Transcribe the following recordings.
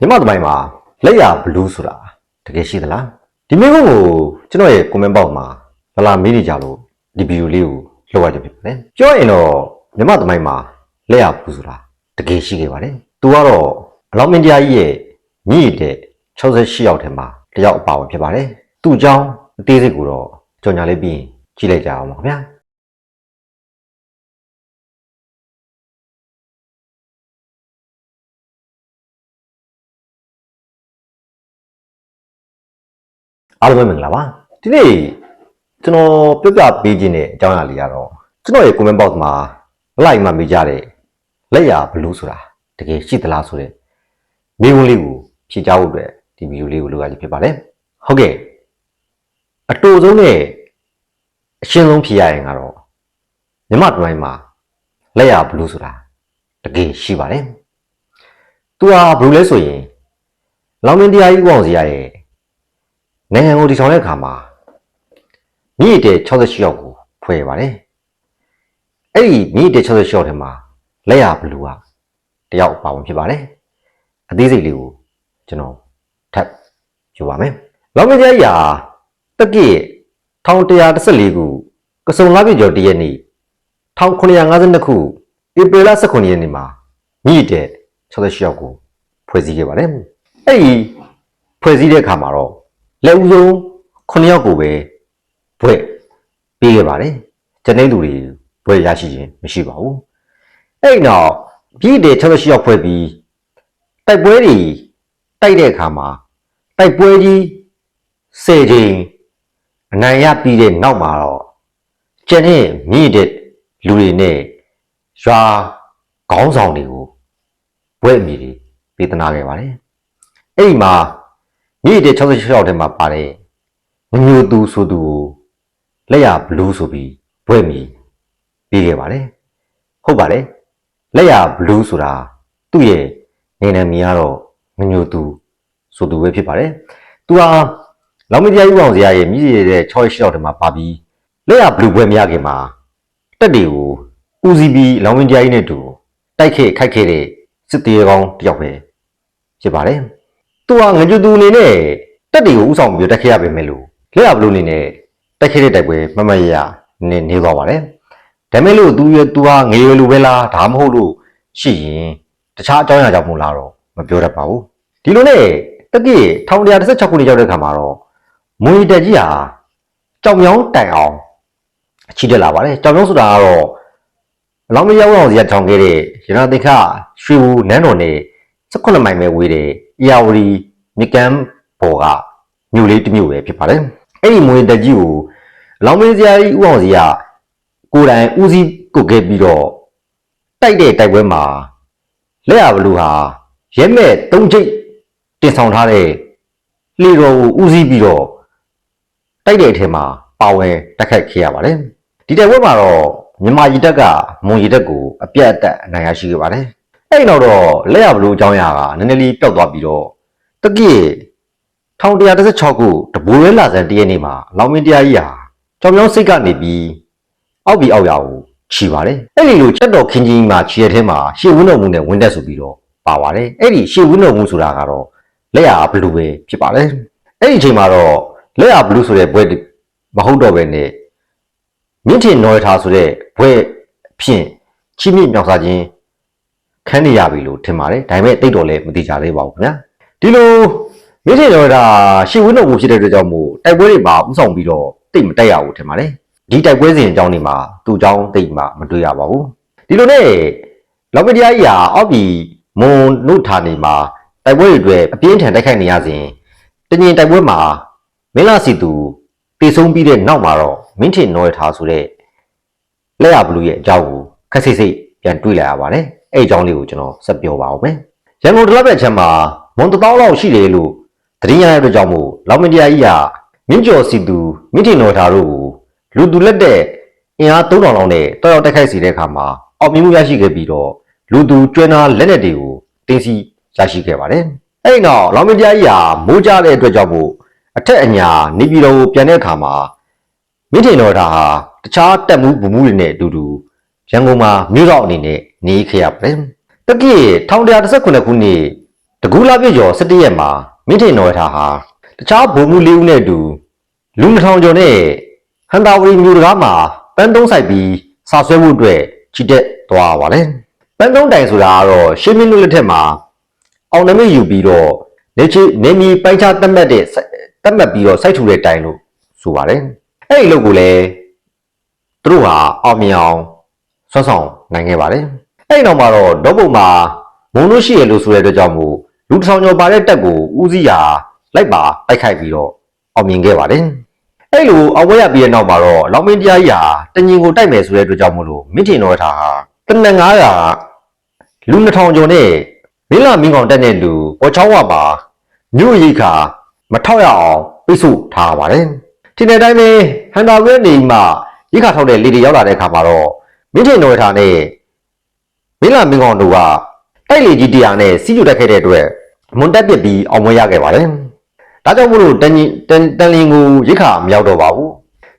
မြမသမိုင်းမှာလက်ရဘလူးဆိုတာတကယ်ရှိသလားဒီမိကုန်းကိုကျွန်တော်ရဲ့ comment box မှာလာလာမေးနေကြလို့ဒီဗီဒီယိုလေးကိုလှုပ်ရကြဖြစ်ပါတယ်ပြောရင်တော့မြမသမိုင်းမှာလက်ရဘလူးဆိုတာတကယ်ရှိခဲ့ပါတယ်သူကတော့အလောင်းမင်းတရားကြီးရဲ့ညီတဲ့68ယောက်ထဲမှာတစ်ယောက်အပါဝင်ဖြစ်ပါတယ်သူ့အကြောင်းအသေးစိတ်ကိုတော့ကြော်ညာလေးပြီးရင်ကြည့်လိုက်ကြအောင်ပါခင်ဗျာ အားလုံးပဲမင်္ဂလာပါဒီနေ့ကျွန်တော်ပြပြပေးခြင်းတဲ့အကြောင်းအရာလေးကတော့ကျွန်တော်ရဲ့ comment box မှာ like မှမေးကြတဲ့လက်ရဘလူးဆိုတာတကယ်ရှိသလားဆိုတဲ့မိကုန်းလေးကိုဖြေကြားဖို့အတွက်ဒီဗီဒီယိုလေးကိုလုပ်ရခြင်းဖြစ်ပါတယ်ဟုတ်ကဲ့အတူဆုံးနဲ့အရှင်းဆုံးဖြေရရင်ကတော့မြမတိုင်းမှာလက်ရဘလူးဆိုတာတကယ်ရှိပါတယ်သူဟာဘလူးလဲဆိုရင်လောင်မင်းတရားကြီးဦးအောင်စီရရဲ့ နိုင်ငံကိုတည်ဆောင်တဲ့အခါမှာမြင့်တဲ့68ယောက်ကိုဖွဲ့ရပါတယ်။အဲ့ဒီမြင့်တဲ့68ယောက်ထဲမှာလက်ရဘလူးကတယောက်ပါဝင်ဖြစ်ပါတယ်။အသေးစိတ်လေးကိုကျွန်တော်ထပ်ပြောပါမယ်။လောင်မင်းကြီးရာတက္ကိ1114ခုကစုံလပြည့်ကျော်တရက်နေ့1952ခုဧပြီလ18ရက်နေ့မှာမြင့်တဲ့68ယောက်ကိုဖွဲ့စည်းခဲ့ပါတယ်။အဲ့ဒီဖွဲ့စည်းတဲ့အခါမှာတော့ လက်ဦးဆုံး9ယောက်ကိုပဲဘွဲ့ပေးခဲ့ပါတယ်။ကျွန်တဲ့လူတွေဘွဲ့ရရှိခြင်းမရှိပါဘူး။အဲ့ဒီနောက်ပြည်တဲ့68ယောက်ဖွဲ့ပြီးတိုက်ပွဲတွေတိုက်တဲ့အခါမှာတိုက်ပွဲကြီး10ချိန်အနိုင်ရပြီးတဲ့နောက်မှာတော့ကျန်တဲ့မြင့်တဲ့လူတွေနဲ့ရွာခေါင်းဆောင်တွေကိုဘွဲ့အမိတွေပေးသနာခဲ့ပါတယ်။အဲ့ဒီမှာ မြည့်တဲ့66ရောက်ထဲမှာပါတယ်ငညိုသူဆိုသူကိုလက်ရဘလူးဆိုပြီးဘွဲ့မီပြီးခဲ့ပါတယ်ဟုတ်ပါတယ်လက်ရဘလူးဆိုတာသူ့ရဲ့နေနာမည်ကတော့ငညိုသူဆိုသူပဲဖြစ်ပါတယ်သူဟာလောင်မတရားယူအောင်စရာရဲ့မြည့်ရတဲ့66ရောက်ထဲမှာပါပြီးလက်ရဘလူးဘွဲ့မရခင်မှာတက်တွေကိုဦးစီးပြီးလောင်မတရားကြီးနဲ့တူတိုက်ခဲ့ခိုက်ခဲ့တဲ့စစ်သေးကောင်းတစ်ယောက်ပဲဖြစ်ပါတယ် သူဟာငကြူသူအနေနဲ့တက်တွေကိုဥဆောင်ပြီးတက်ခဲ့ရပေမဲ့လို့လက်ရဘလို့အနေနဲ့တက်ခဲ့တဲ့တိုက်ပွဲမမတ်ရရနေနေသွားပါတယ်ဒါမဲ့လို့သူရသူဟာငရေလူပဲလားဒါမှမဟုတ်လို့ရှိရင်တခြားအကြောင်းအရာကြောင့်မို့လားတော့မပြောတတ်ပါဘူးဒီလိုနဲ့တက်ကစ်1116ခုနှစ်ရောက်တဲ့ခါမှာတော့မွေတက်ကြီးဟာကြောင်မြောင်းတိုင်အောင်ချီတက်လာပါတယ်ကြောင်မြောင်းဆိုတာကတော့အလောင်းမရောက်အောင်စီကထောင်ခဲ့တဲ့ရနာတိခရွှေဘူးနန်းတော်နဲ့18မိုင်ပဲဝေးတဲ့ အရာဝတီမြကမ်းပေါ်ကမြို့လေးတစ်မြို့ပဲဖြစ်ပါတယ်။အဲ့ဒီမွေတက်ကြီးကိုလောင်မင်းစရာကြီးဥအောင်စီကကိုယ်တိုင်ဦးစီးကုတ်ခဲ့ပြီးတော့တိုက်တဲ့တိုက်ပွဲမှာလက်ရဘလူဟာရဲမဲ့၃ချိတ်တင်ဆောင်ထားတဲ့လှေတော်ကိုဦးစီးပြီးတော့တိုက်တဲ့အထက်မှာပါဝင်တက်ခတ်ခဲ့ရပါတယ်။ဒီတိုက်ပွဲမှာတော့မြန်မာရီတက်ကမွန်ရီတက်ကိုအပြတ်အသက်အနိုင်ရရှိခဲ့ပါတယ်။ အဲ့ဒီနောက်တော့လက်ရဘလို့အကြောင်းအရာကနည်းနည်းလေးပျောက်သွားပြီးတော့တကိ1116ခုတဘိုးရဲလာစံတရက်နေ့မှာလောင်မင်းတရားကြီးဟာကြောင်မြောင်းစိတ်ကနေပြီးအောက်ပြီးအောက်ရအောင်ခြီပါတယ်အဲ့ဒီလိုချက်တော်ခင်းကြီးမှာခြီရထဲမှာရှေ့ဝင်းတော်မူနဲ့ဝင်းတက်ဆိုပြီးတော့ပါပါတယ်အဲ့ဒီရှေ့ဝင်းတော်မူဆိုတာကတော့လက်ရဘလူးပဲဖြစ်ပါတယ်အဲ့ဒီအချိန်မှာတော့လက်ရဘလူးဆိုတဲ့ဘွဲမဟုတ်တော့ပဲနဲ့မြင့်ထင်နော်ရထားဆိုတဲ့ဘွဲဖြင့်ချိမိမြောက်စားခြင်း ခန်းနေရပြီလို့ထင်ပါတယ်ဒါပေမဲ့တိတ်တော်လည်းမတိကြသေးပါဘူးခင်ဗျာဒီလိုမိထေတော်ဒါရှေ့ဝင်းတော်မူဖြစ်တဲ့အတွက်ကြောင့်မို့တိုက်ပွဲတွေမှာဥဆောင်ပြီးတော့တိတ်မတက်ရဘူးထင်ပါတယ်ဒီတိုက်ပွဲစဉ်အကြောင်းတွေမှာသူ့အကြောင်းတိတ်မှမတွေ့ရပါဘူးဒီလိုနဲ့လောက်မတရားကြီးဟာအောက်ပြီးမွန်နုဌာနေမှာတိုက်ပွဲတွေအတွက်အပြင်းထန်တိုက်ခိုက်နေရစဉ်တညင်တိုက်ပွဲမှာမင်းလာစီသူတေဆုံးပြီးတဲ့နောက်မှာတော့မင်းထင်နော်ရထားဆိုတဲ့လက်ရဘလူးရဲ့အကြောင်းကိုခက်စိတ်စိတ်ပြန်တွေးလိုက်ရပါတယ် အဲ့အကြောင်းလေးကိုကျွန်တော်ဆက်ပြောပါဦးမယ်။ရန်ကုန်တလက်ဘက်ချမ်းမှာမွန်တသောလောက်ရှိတယ်လို့သတင်းရတဲ့အတွက်ကြောင့်မို့လောင်မတရားကြီးဟာမြင့်ကျော်စီသူမြင့်ထင်တော်ထားတို့ကိုလူသူလက်တဲ့အင်အား3000လောက်နဲ့တောက်ရောက်တိုက်ခိုက်စီတဲ့အခါမှာအောင်မြင်မှုရရှိခဲ့ပြီးတော့လူသူကျွမ်းသားလက်နက်တွေကိုတင်စီရရှိခဲ့ပါတယ်။အဲ့ဒီနောက်လောင်မတရားကြီးဟာမိုးကြတဲ့အတွက်ကြောင့်မို့အထက်အညာနေပြည်တော်ကိုပြန်တဲ့အခါမှာမြင့်ထင်တော်ထားဟာတခြားတက်မှုဗမှုတွေနဲ့အတူတူရန်ကုန်မှာမြို့တော်အနေနဲ့ နေခဲ့ရပါတယ်။တက္ကီ1119ခုနှစ်တတကူလာပြည့်ကျော်17ရက်မှာမင်းထင်တော်ထားဟာတခြားဘုံမှုလေးဦးနဲ့အတူလူတစ်ထောင်ကျော်နဲ့ဟန်တာဝရီမျိုးတကားမှာပန်းသုံးဆိုင်ပြီးစာဆွဲမှုအတွက်ချီတက်သွားပါတယ်ပန်းသုံးတိုင်ဆိုတာကတော့ရှင်းမင်းတို့လက်ထက်မှာအောင်နမိတ်ယူပြီးတော့နေချီနေမီပိုင်းခြားတတ်မှတ်တဲ့တတ်မှတ်ပြီးတော့စိုက်ထူတဲ့တိုင်လို့ဆိုပါတယ်အဲ့ဒီလုပ်ကိုလည်းသူတို့ဟာအောင်မြင်အောင်ဆွမ်းဆောင်နိုင်ခဲ့ပါတယ် အဲ့ဒီနောက်မှာတော့ဒေါပုံမှာမုံလို့ရှိရလို့ဆိုတဲ့အတွက်ကြောင့်မို့လူတစ်ထောင်ကျော်ပါတဲ့တက်ကိုဦးစီးရာလိုက်ပါတိုက်ခိုက်ပြီးတော့အောင်မြင်ခဲ့ပါတယ်အဲ့လိုအောင်ဝဲရပြီးတဲ့နောက်မှာတော့လောင်မင်းတရားကြီးဟာတညင်ကိုတိုက်မယ်ဆိုတဲ့အတွက်ကြောင့်မို့လို့မင်းထင်တော်ထားဟာတနက်900လူ2000ကျော်နဲ့မင်းလာမင်းကောင်တက်တဲ့လူပေါ်ချောင်းဝပါမြို့ရိတ်ခါမထောက်ရအောင်ပိတ်ဆို့ထားပါတယ်ဒီနေ့တိုင်းပဲဟန်တာဝဲနေမှာရိတ်ခါထောက်တဲ့လေတွေရောက်လာတဲ့အခါမှာတော့မင်းထင်တော်ထားနဲ့ မင်းလာမင်းကောင်တို့ကတိုက်လေကြီးတရားနဲ့စီးကျူတက်ခဲ့တဲ့အတွက်မွန်တက်ပစ်ပြီးအောင်ဝဲရခဲ့ပါတယ်ဒါကြောင့်မို့လို့တန်တန်တန်လင်းကိုရိတ်ခါမရောက်တော့ပါဘူး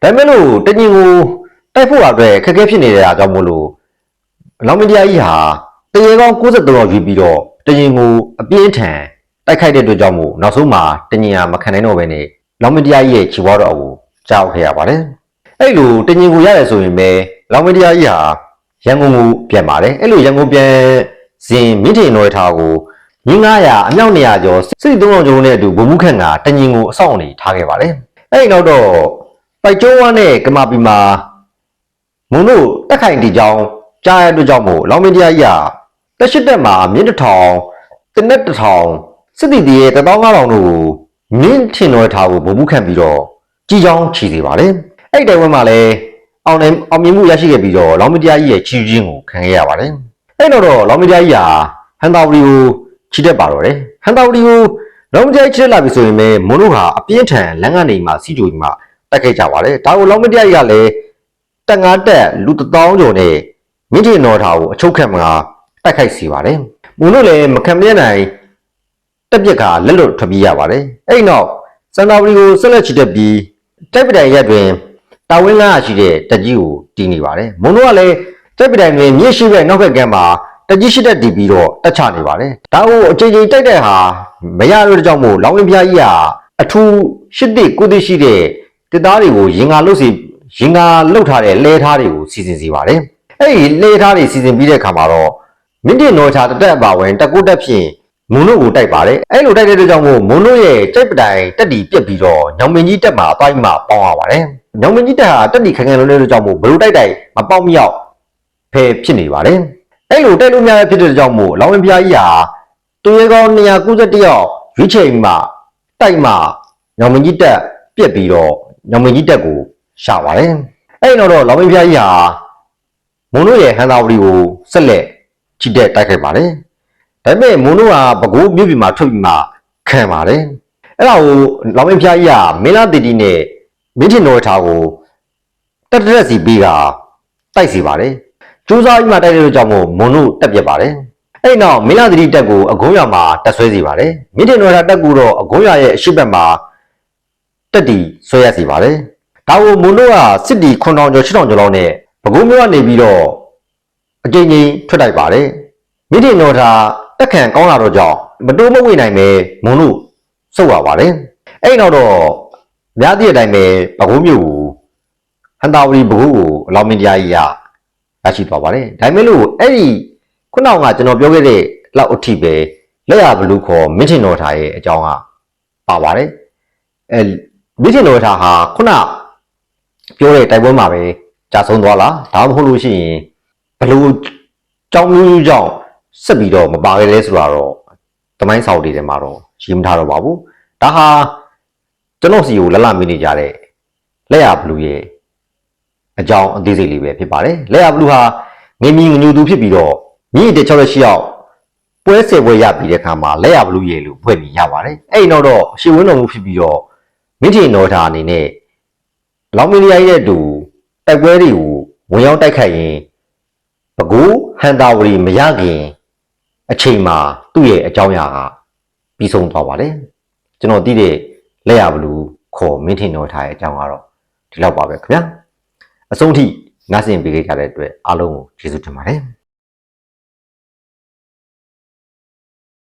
ဒါပေမဲ့လို့တညင်ကိုတိုက်ဖို့အတွက်ခက်ခဲဖြစ်နေတဲ့အားကြောင့်မို့လို့လောင်မတရားကြီးဟာတရေကောင်း63ရောက်ယူပြီးတော့တရင်ကိုအပြင်းထန်တိုက်ခိုက်တဲ့အတွက်ကြောင့်မို့နောက်ဆုံးမှာတညင်ဟာမခံနိုင်တော့ဘဲနဲ့လောင်မတရားကြီးရဲ့ခြေဝါတော့အကိုကြောက်ခဲ့ရပါတယ်။အဲ့လိုတညင်ကိုရတယ်ဆိုရင်ပဲလောင်မတရားကြီးဟာ ရန်ကုန်ကိုပြန်ပါတယ်။အဲ့လိုရန်ကုန်ပြန်စဉ်မြင့်ထင်တော်ထားကိုည900အမြောက်200ကျော်စစ်သုံးအောင်ကျော်နဲ့အတူဗမှုခန့်ကတညင်ကိုအဆောင်နေထားခဲ့ပါတယ်။အဲ့ဒီနောက်တော့ပိုက်ကျိုးဝမ်းနဲ့ကမာပီမာမုံတို့တက်ခိုင်တီကြောင်းကြားရတဲ့အတွက်ကြောင့်မို့လောင်မင်းတရားကြီးဟာတက်ရှိတက်မှာမြင်းတစ်ထောင်တနက်တစ်ထောင်စစ်တီတီရဲ့တသောင်း၅ထောင်တို့ကိုမြင်းထင်တော်ထားကိုဗမှုခံပြီးတော့ကြီးချောင်းချီစေပါတယ်အဲ့ဒီတိုင်ဝဲမှာလည်း အောင်နေအောင်မြင်မှုရရှိခဲ့ပြီးတော့လောင်မင်းတရားကြီးရဲ့ချီးချင်းကိုခံခဲ့ရပါတယ်အဲ့တော့တော့လောင်မင်းတရားကြီးဟာဟန်တာဝရီကိုချီတက်ပါတော့တယ်ဟန်တာဝရီကိုလောင်မင်းတရားကြီးချီတက်လာပြီဆိုရင်ပဲမွန်တို့ဟာအပြင်းထန်လမ်းကနေမှစီကြိုပြီးမှတက်ခဲ့ကြပါတယ်ဒါကိုလောင်မင်းတရားကြီးကလည်းတက်ငါတက်လူတစ်သောင်းကျော်နဲ့မြင့်တင်တော်ထားကိုအချုပ်ခံမှာတိုက်ခိုက်စီပါတယ်။ဘုံတို့လည်းမခံမရနိုင်တက်ပြက်ကလက်လွတ်ထွက်ပြေးရပါတယ်။အဲ့ဒီနောက်စန္ဒာဝရီကိုဆက်လက်ချီတက်ပြီးတိုက်ပတိုင်ရက်တွင် တာဝင်းကားရှိတဲ့တက်ကြီးကိုတီးနေပါတယ်။မုံတို့ကလည်းတိုက်ပတိုင်တွင်မြင့်ရှိတဲ့နောက်ဘက်ကမ်းမှာတက်ကြီးရှိတဲ့တီးပြီးတော့တက်ချနေပါတယ်။ဒါကိုအချိန်ချင်းတိုက်တဲ့ဟာမရတော့တဲ့ကြောင့်မို့လောင်းဝင်းပြားကြီးဟာအထူးရှစ်တိကုသရှိတဲ့တစ်သားတွေကိုရင်ငါလုတ်စီရင်ငါလုတ်ထားတဲ့လဲထားတွေကိုစီစဉ်စီပါတယ်။အဲ့ဒီလေထားတွေစီစဉ်ပြီးတဲ့ခါမှာတော့မင်းတင်တော်ချာတက်တက်အပါဝင်တက်ကိုတက်ဖြင့် မုံတို့ကိုတိုက်ပါတယ်အဲ့လိုတိုက်တဲ့အတွက်ကြောင့်မို့မုံတို့ရဲ့တိုက်ပတိုင်တက်တီပြက်ပြီးတော့ညောင်မင်းကြီးတက်မှာအပိုင်းမှာပေါင်းရပါတယ်ညောင်မင်းကြီးတက်ဟာတက်တီခံခံလုံးတဲ့အတွက်ကြောင့်မို့ဘလို့တိုက်တိုက်မပေါက်မြောက်ဖယ်ဖြစ်နေပါတယ်အဲ့လိုတိုက်လို့များဖြစ်တဲ့အတွက်ကြောင့်မို့လောင်ဝင်ဖျားကြီးဟာတူရဲကောင်း291ယောက်ရွေးချယ်မှာတိုက်မှာညောင်မင်းကြီးတက်ပြက်ပြီးတော့ညောင်မင်းကြီးတက်ကိုရှာပါတယ်အဲ့ဒီတော့လောင်ဝင်ဖျားကြီးဟာမုံတို့ရဲ့ဟန်သာဝတီကိုဆက်လက်ချစ်တဲ့တိုက်ခိုက်ပါတယ်။ ဒါပေမဲ့မုံတို့ကပကိုးမြို့ပြည်မှာထွက်ပြီးမှခံပါတယ်။အဲ့ဒါကိုလောင်မင်းဖျားကြီးကမင်းလာတီတီနဲ့မင်းထင်တော်ထားကိုတက်တက်စီပြီးကတိုက်စီပါတယ်။ကျိုးစားကြီးမှတိုက်တဲ့အတွက်ကြောင့်မို့မုံတို့တက်ပြက်ပါတယ်။အဲ့ဒီနောက်မင်းလာတီတီတက်ကိုအကုန်းရွာမှာတက်ဆွဲစီပါတယ်။မင်းထင်တော်ထားတက်ကူတော့အကုန်းရွာရဲ့အရှိတ်ဘက်မှာတက်တီဆွဲရစီပါတယ်။ဒါကိုမုံတို့ကစစ်တီ9000ကျော်8000ကျော်လောက်နဲ့ပဲခူးမြို့ကနေပြီးတော့အကြိမ်ကြိမ်ထွက်တိုက်ပါတယ်မိတင်တော်သာ တက်ခံကောင်းလာတော့ကြောင့်မတိုးမဝေနိုင်ပဲမုံလို့စုပ်ရပါတယ်အဲ့နောက်တော့များသည့်အတိုင်းပဲပဲခူးမြို့ကိုဟန်တာဝရီပဲခူးကိုအလောင်းမင်းတရားကြီးရရရှိသွားပါတယ်ဒါပေမဲ့လို့အဲ့ဒီခုနကကျွန်တော်ပြောခဲ့တဲ့လောက်အထိပဲလက်ရဘလူးခေါ်မင်းတင်တော်သာရဲ့အကြောင်းကပါပါတယ်အဲမင်းတင်တော်သာဟာခုနပြောတဲ့တိုက်ပွဲမှာပဲကြာဆုံးသွားလားဒါမှမဟုတ်လို့ရှိရင်ဘလို့ကြောင်းမျိုးကြောင့် ဆက်ပြီးတော့မပါခဲ့လဲဆိုတာတော့တမိုင်းဆောက်တွေထဲမှာတော့ရေးမထားတော့ပါဘူးဒါဟာကျွန်တော်စီကိုလက်လမင်းနေကြတဲ့လက်ရဘလူးရဲ့အကြောင်းအသေးစိတ်လေးပဲဖြစ်ပါတယ်လက်ရဘလူးဟာငင်းမီငညူသူဖြစ်ပြီးတော့မြင့်တဲ့6ရက်6ရောက်ပွဲဆယ်ပွဲရပြီးတဲ့ခါမှာလက်ရဘလူးရဲ့လို့ဖွဲ့ပြီးရပါတယ်အဲ့ဒီနောက်တော့ရှေဝင်းတော်မူဖြစ်ပြီးတော့မင်းထင်တော်တာအနေနဲ့လောင်မီလီယာရဲ့အတူတိုက်ပွဲတွေကိုဝင်ရောက်တိုက်ခိုက်ရင်ဘကူဟန်တာဝရီမရခင် အချိန်မှာသူ့ရဲ့အကြောင်းအရာကပြီးဆုံးသွားပါတယ်ကျွန်တော်သိတဲ့လက်ရဘလူးခေါ်မင်းထင်တော်ထားရဲ့အကြောင်းကတော့ဒီလောက်ပါပဲခင်ဗျာအဆုံးထိနားဆင်ပေးကြတဲ့အတွက်အားလုံးကိုကျေးဇူးတင်ပါတယ်